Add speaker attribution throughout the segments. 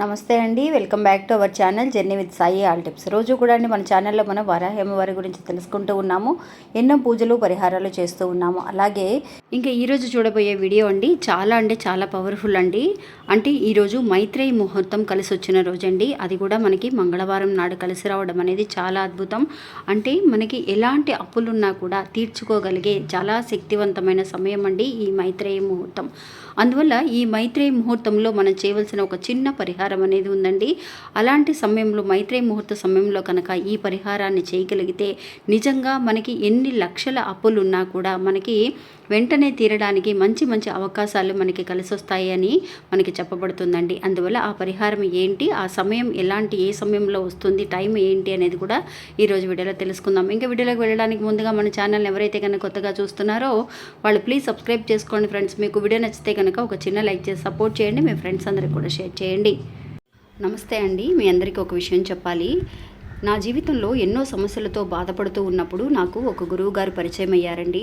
Speaker 1: నమస్తే అండి welcome back to our channel journey with Sai all tips. రోజు కూడా అండి మన ఛానల్లో మనం వరాహేమవారి గురించి తెలుసుకుంటూ ఉన్నాము ఎన్నో పూజలు పరిహారాలు చేస్తూ ఉన్నాము. అలాగే ఇంకా ఈరోజు చూడబోయే వీడియో అండి చాలా అంటే చాలా పవర్ఫుల్ అండి. అంటే ఈరోజు మైత్రేయి ముహూర్తం కలిసి వచ్చిన రోజండి. అది కూడా మనకి మంగళవారం నాడు కలిసి రావడం అనేది చాలా అద్భుతం. అంటే మనకి ఎలాంటి అప్పులున్నా కూడా తీర్చుకోగలిగే చాలా శక్తివంతమైన సమయం అండి ఈ మైత్రేయి ముహూర్తం. అందువల్ల ఈ మైత్రేయ ముహూర్తంలో మనం చేయవలసిన ఒక చిన్న పరిహారం అనేది ఉందండి. అలాంటి సమయంలో మైత్రేయ ముహూర్త సమయంలో కనుక ఈ పరిహారాన్ని చేయగలిగితే నిజంగా మనకి ఎన్ని లక్షల అప్పులు ఉన్నా కూడా మనకి వెంటనే తీరడానికి మంచి మంచి అవకాశాలు మనకి కలిసి వస్తాయి అని మనకి చెప్పబడుతుందండి. అందువల్ల ఆ పరిహారం ఏంటి? ఆ సమయం ఎలాంటి ఏ సమయంలో వస్తుంది? టైం ఏంటి? అనేది కూడా ఈరోజు వీడియోలో తెలుసుకుందాం. ఇంకా వీడియోలోకి వెళ్ళడానికి ముందుగా మన ఛానల్ ఎవరైతే కనుక కొత్తగా చూస్తున్నారో వాళ్ళు ప్లీజ్ సబ్స్క్రైబ్ చేసుకోండి ఫ్రెండ్స్. మీకు వీడియో నచ్చితే కనుక ఒక చిన్న లైక్ చేసి సపోర్ట్ చేయండి. మీ ఫ్రెండ్స్ అందరికి కూడా షేర్ చేయండి. నమస్తే అండి. మీ అందరికీ ఒక విషయం చెప్పాలి. నా జీవితంలో ఎన్నో సమస్యలతో బాధపడుతూ ఉన్నప్పుడు నాకు ఒక గురువు గారు పరిచయం అయ్యారండి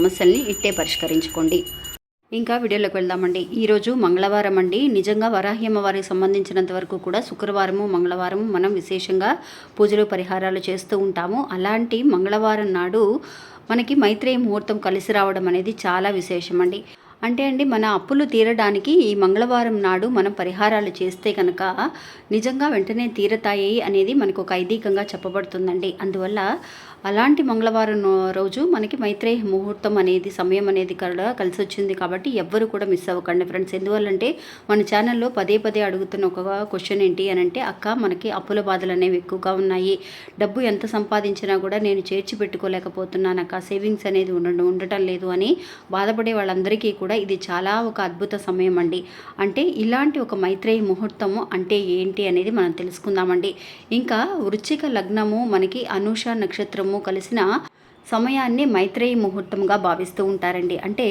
Speaker 1: సమస్యల్ని ఇట్టే పరిష్కరించుకోండి. ఇంకా వీడియోలోకి వెళ్దామండి. ఈరోజు మంగళవారం అండి. నిజంగా వరాహ్యమ్మ వారికి సంబంధించినంత వరకు కూడా శుక్రవారము మంగళవారము మనం విశేషంగా పూజలు పరిహారాలు చేస్తూ ఉంటాము. అలాంటి మంగళవారం నాడు మనకి మైత్రేయ ముహూర్తం కలిసి రావడం అనేది చాలా విశేషం అండి అంటే అండి మన అప్పులు తీరడానికి ఈ మంగళవారం నాడు మనం పరిహారాలు చేస్తే కనుక నిజంగా వెంటనే తీరతాయి అనేది మనకు ఒక ఐదీకంగా చెప్పబడుతుందండి. అందువల్ల అలాంటి మంగళవారం రోజు మనకి మైత్రేయ ముహూర్తం అనేది సమయం అనేది కూడా కలిసి వచ్చింది కాబట్టి ఎవ్వరు కూడా మిస్ అవ్వకండి ఫ్రెండ్స్. ఎందువల్లంటే మన ఛానల్లో పదే పదే అడుగుతున్న ఒక క్వశ్చన్ ఏంటి అని అంటే అక్క మనకి అప్పుల బాధలు అనేవి ఎక్కువగా ఉన్నాయి. డబ్బు ఎంత సంపాదించినా కూడా నేను చేర్చి పెట్టుకోలేకపోతున్నాను అక్క సేవింగ్స్ అనేది ఉండడం ఉండటం లేదు అని బాధపడే వాళ్ళందరికీ కూడా ఇది చాలా ఒక అద్భుత సమయం అండి అంటే ఇలాంటి ఒక మైత్రేయ ముహూర్తము అంటే ఏంటి అనేది మనం తెలుసుకుందామండి. ఇంకా వృచ్చిక లగ్నము మనకి అనూష నక్షత్రము కలిసిన సమయాన్ని మైత్రేయి ముహూర్తంగా భావిస్తూ ఉంటారండి. అంటే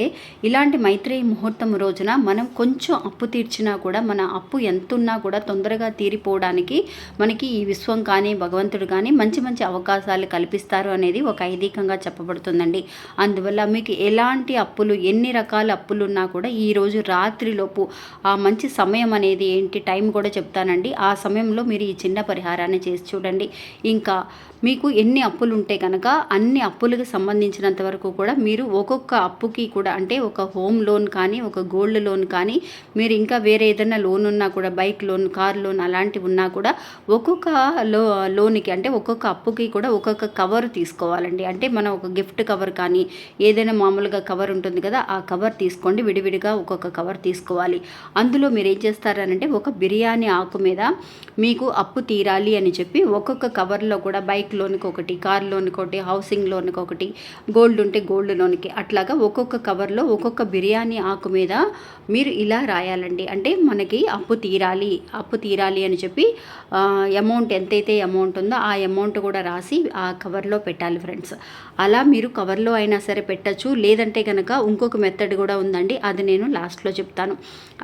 Speaker 1: ఇలాంటి మైత్రేయి ముహూర్తం రోజున మనం కొంచెం అప్పు తీర్చినా కూడా మన అప్పు ఎంతున్నా కూడా తొందరగా తీరిపోవడానికి మనకి ఈ విశ్వం కానీ భగవంతుడు కానీ మంచి మంచి అవకాశాలు కల్పిస్తారు అనేది ఒక ఐదీకంగా చెప్పబడుతుందండి. అందువల్ల మీకు ఎలాంటి అప్పులు ఎన్ని రకాల అప్పులు ఉన్నా కూడా ఈరోజు రాత్రిలోపు ఆ మంచి సమయం అనేది ఏంటి టైం కూడా చెప్తానండి. ఆ సమయంలో మీరు ఈ చిన్న పరిహారాన్ని చేసి చూడండి. ఇంకా మీకు ఎన్ని అప్పులు ఉంటే కనుక అన్ని అప్పులు అప్పులకు సంబంధించినంత వరకు కూడా మీరు ఒక్కొక్క అప్పుకి కూడా అంటే ఒక హోమ్ లోన్ కానీ ఒక గోల్డ్ లోన్ కానీ మీరు ఇంకా వేరే ఏదైనా లోన్ ఉన్నా కూడా బైక్ లోన్ కార్ లోన్ అలాంటివి ఉన్నా కూడా ఒక్కొక్క లో లోన్కి అంటే ఒక్కొక్క అప్పుకి కూడా ఒక్కొక్క కవర్ తీసుకోవాలండి. అంటే మనం ఒక గిఫ్ట్ కవర్ కానీ ఏదైనా మామూలుగా కవర్ ఉంటుంది కదా ఆ కవర్ తీసుకోండి విడివిడిగా ఒక్కొక్క కవర్ తీసుకోవాలి. అందులో మీరు ఏం చేస్తారనంటే ఒక బిర్యానీ ఆకు మీద మీకు అప్పు తీరాలి అని చెప్పి ఒక్కొక్క కవర్లో కూడా బైక్ లోన్కి ఒకటి కార్ లోన్కి ఒకటి హౌసింగ్ లోన్కి ఒకటి గోల్డ్ ఉంటే గోల్డ్ లోన్కి. అట్లాగా ఒక్కొక్క కవర్లో ఒక్కొక్క బిర్యానీ ఆకు మీద మీరు ఇలా రాయాలండి. అంటే మనకి అప్పు తీరాలి అప్పు తీరాలి అని చెప్పి అమౌంట్ ఎంతైతే అమౌంట్ ఉందో ఆ అమౌంట్ కూడా రాసి ఆ కవర్లో పెట్టాలి ఫ్రెండ్స్. అలా మీరు కవర్లో అయినా సరే పెట్టచ్చు. లేదంటే కనుక ఇంకొక మెథడ్ కూడా ఉందండి. అది నేను లాస్ట్లో చెప్తాను.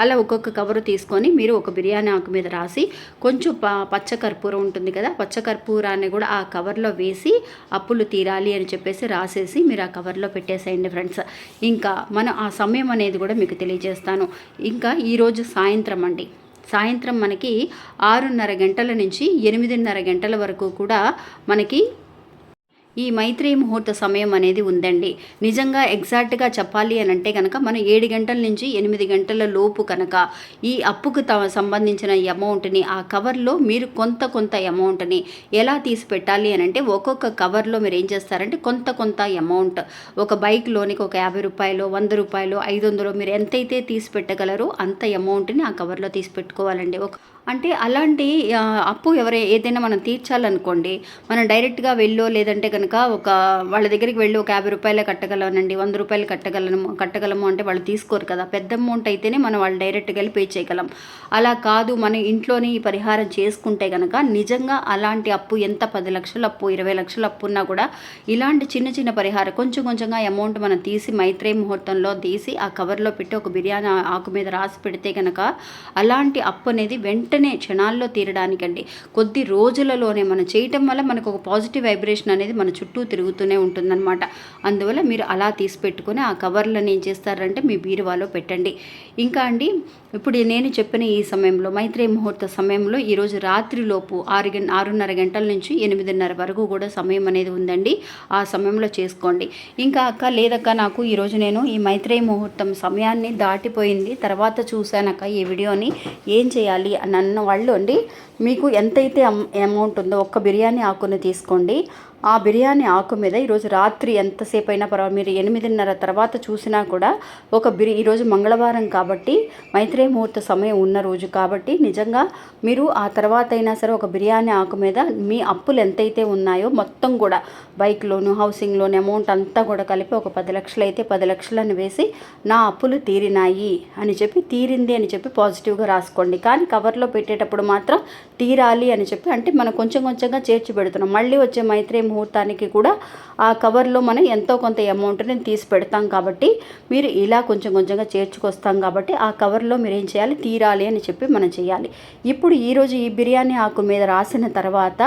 Speaker 1: అలా ఒక్కొక్క కవర్ తీసుకొని మీరు ఒక బిర్యానీ ఆకు మీద రాసి కొంచెం ప పచ్చ కర్పూరం ఉంటుంది కదా పచ్చ కర్పూరాన్ని కూడా ఆ కవర్లో వేసి అప్పులు తీరాలి అని చెప్పేసి రాసేసి మీరు ఆ కవర్లో పెట్టేసేయండి ఫ్రెండ్స్. ఇంకా మనం ఆ సమయం అనేది కూడా మీకు తెలియజేస్తాను. ఇంకా ఈరోజు సాయంత్రం అండి. సాయంత్రం మనకి ఆరున్నర గంటల నుంచి ఎనిమిదిన్నర గంటల వరకు కూడా మనకి ఈ మైత్రి ముహూర్త సమయం అనేది ఉందండి. నిజంగా ఎగ్జాక్ట్గా చెప్పాలి అని అంటే కనుక మనం ఏడు గంటల నుంచి ఎనిమిది గంటల లోపు కనుక ఈ అప్పుకు త సంబంధించిన అమౌంట్ని ఆ కవర్లో మీరు కొంత కొంత అమౌంట్ని ఎలా తీసి పెట్టాలి అని అంటే ఒక్కొక్క కవర్లో మీరు ఏం చేస్తారంటే కొంత కొంత అమౌంట్ ఒక బైక్ లోనికి ఒక యాభై రూపాయలు వంద రూపాయలు ఐదు వందలు మీరు ఎంతైతే తీసి పెట్టగలరో అంత అమౌంట్ని ఆ కవర్లో తీసి పెట్టుకోవాలండి. ఒక అంటే అలాంటి అప్పు ఎవరై ఏదైనా మనం తీర్చాలనుకోండి మనం డైరెక్ట్గా వెళ్ళో లేదంటే కనుక కనుక ఒక వాళ్ళ దగ్గరికి వెళ్ళి ఒక యాభై రూపాయలే కట్టగలనండి వంద రూపాయలు కట్టగలను కట్టగలము అంటే వాళ్ళు తీసుకోరు కదా. పెద్ద అమౌంట్ అయితేనే మనం వాళ్ళు డైరెక్ట్గా వెళ్ళి పే చేయగలం. అలా కాదు మన ఇంట్లోనే ఈ పరిహారం చేసుకుంటే కనుక నిజంగా అలాంటి అప్పు ఎంత? పది లక్షల అప్పు ఇరవై లక్షల అప్పు ఉన్నా కూడా ఇలాంటి చిన్న చిన్న పరిహారం కొంచెం కొంచెంగా అమౌంట్ మనం తీసి మైత్రే ముహూర్తంలో తీసి ఆ కవర్లో పెట్టి ఒక బిర్యానీ ఆకు మీద రాసి పెడితే కనుక అలాంటి అప్పు అనేది వెంటనే క్షణాల్లో తీరడానికండి. కొద్ది రోజులలోనే మనం చేయటం వల్ల మనకు ఒక పాజిటివ్ వైబ్రేషన్ అనేది మన చుట్టూ తిరుగుతూనే ఉంటుందన్నమాట. అందువల్ల మీరు అలా తీసి పెట్టుకొని ఆ కవర్లను ఏం చేస్తారంటే మీ బీరువాలో పెట్టండి. ఇంకా అండి ఇప్పుడు నేను చెప్పిన ఈ సమయంలో మైత్రేయ ముహూర్త సమయంలో ఈరోజు రాత్రిలోపు ఆరు గంట ఆరున్నర గంటల నుంచి ఎనిమిదిన్నర వరకు కూడా సమయం అనేది ఉందండి. ఆ సమయంలో చేసుకోండి. ఇంకా అక్క లేదక్క నాకు ఈరోజు నేను ఈ మైత్రేయ ముహూర్తం సమయాన్ని దాటిపోయింది. తర్వాత చూశానక్క ఈ వీడియోని. ఏం చేయాలి అని అన్న వాళ్ళు అండి మీకు ఎంతైతే అమ్- అమౌంట్ ఉందో ఒక్క బిర్యానీ ఆకుని తీసుకోండి. ఆ బిర్యానీ ఆకు మీద ఈరోజు రాత్రి ఎంతసేపు అయినా పర్వాలేదు మీరు ఎనిమిదిన్నర తర్వాత చూసినా కూడా ఒక బిరి ఈరోజు మంగళవారం కాబట్టి మైత్రేయ ముహూర్త సమయం ఉన్న రోజు కాబట్టి నిజంగా మీరు ఆ తర్వాత అయినా సరే ఒక బిర్యానీ ఆకు మీద మీ అప్పులు ఎంతైతే ఉన్నాయో మొత్తం కూడా bike loan housing loan amount అంతా కూడా కలిపి ఒక పది లక్షలు అయితే పది లక్షలను వేసి నా అప్పులు తీరినాయి అని చెప్పి తీరింది అని చెప్పి పాజిటివ్గా రాసుకోండి. కానీ కవర్లో పెట్టేటప్పుడు మాత్రం తీరాలి అని చెప్పి అంటే మనం కొంచెం కొంచెంగా చేర్చి పెడుతున్నాం. మళ్ళీ వచ్చే మైత్రేయ ముహూర్తానికి కూడా ఆ కవర్లో మనం ఎంతో కొంత అమౌంట్ని తీసి పెడతాం కాబట్టి మీరు ఇలా కొంచెం కొంచెంగా చేర్చుకొస్తాం కాబట్టి ఆ కవర్లో మీరు ఏం చేయాలి? తీరాలి అని చెప్పి మనం చేయాలి. ఇప్పుడు ఈరోజు ఈ బిర్యానీ ఆకు మీద రాసిన తర్వాత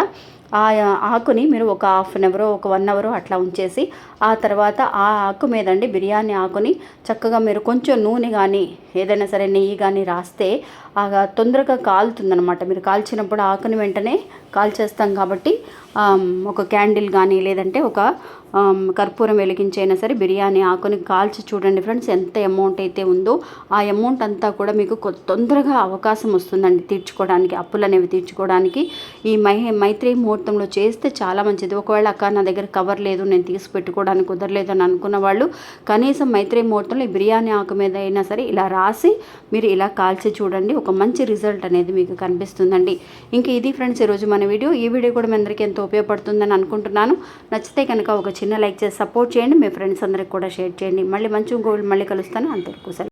Speaker 1: ఆ ఆకుని మీరు ఒక హాఫ్ అన్ అవర్ ఒక వన్ అవర్ అట్లా ఉంచేసి ఆ తర్వాత ఆ ఆకు మీదండి బిర్యానీ ఆకుని చక్కగా మీరు కొంచెం నూనె కానీ ఏదైనా సరే నెయ్యి కానీ రాస్తే ఆ తొందరగా కాలుతుందనమాట మీరు కాల్చినప్పుడు ఆకుని వెంటనే కాల్చేస్తాం కాబట్టి ఒక క్యాండిల్ కానీ లేదంటే ఒక కర్పూరం వెలిగించైనా సరే బిర్యానీ ఆకుని కాల్చి చూడండి ఫ్రెండ్స్ ఎంత అమౌంట్ అయితే ఉందో ఆ అమౌంట్ అంతా కూడా మీకు తొందరగా అవకాశం వస్తుందండి తీర్చుకోవడానికి అప్పులు అనేవి తీర్చుకోవడానికి. ఈ మై మైత్రి ముహూర్తంలో చేస్తే చాలా మంచిది. ఒకవేళ అక్క నా దగ్గర కవర్ లేదు నేను తీసి పెట్టుకోవడానికి కుదరలేదు అని అనుకున్న వాళ్ళు కనీసం మైత్రి ముహూర్తంలో ఈ బిర్యానీ ఆకు మీద అయినా సరే ఇలా రాసి మీరు ఇలా కాల్చి చూడండి ఒక మంచి రిజల్ట్ అనేది మీకు కనిపిస్తుందండి. ఇంకా ఇది ఫ్రెండ్స్ ఈరోజు మన వీడియో. ఈ వీడియో కూడా మీ అందరికీ ఎంతో ఉపయోగపడుతుందని అనుకుంటున్నాను. నచ్చితే కనుక ఒక చిన్న లైక్ చేసి సపోర్ట్ చేయండి. మీ ఫ్రెండ్స్ అందరికి కూడా షేర్ చేయండి. మళ్ళీ మంచి గోల్డ్ మళ్ళీ కలుస్తాను. అంతవరకు సెలవు.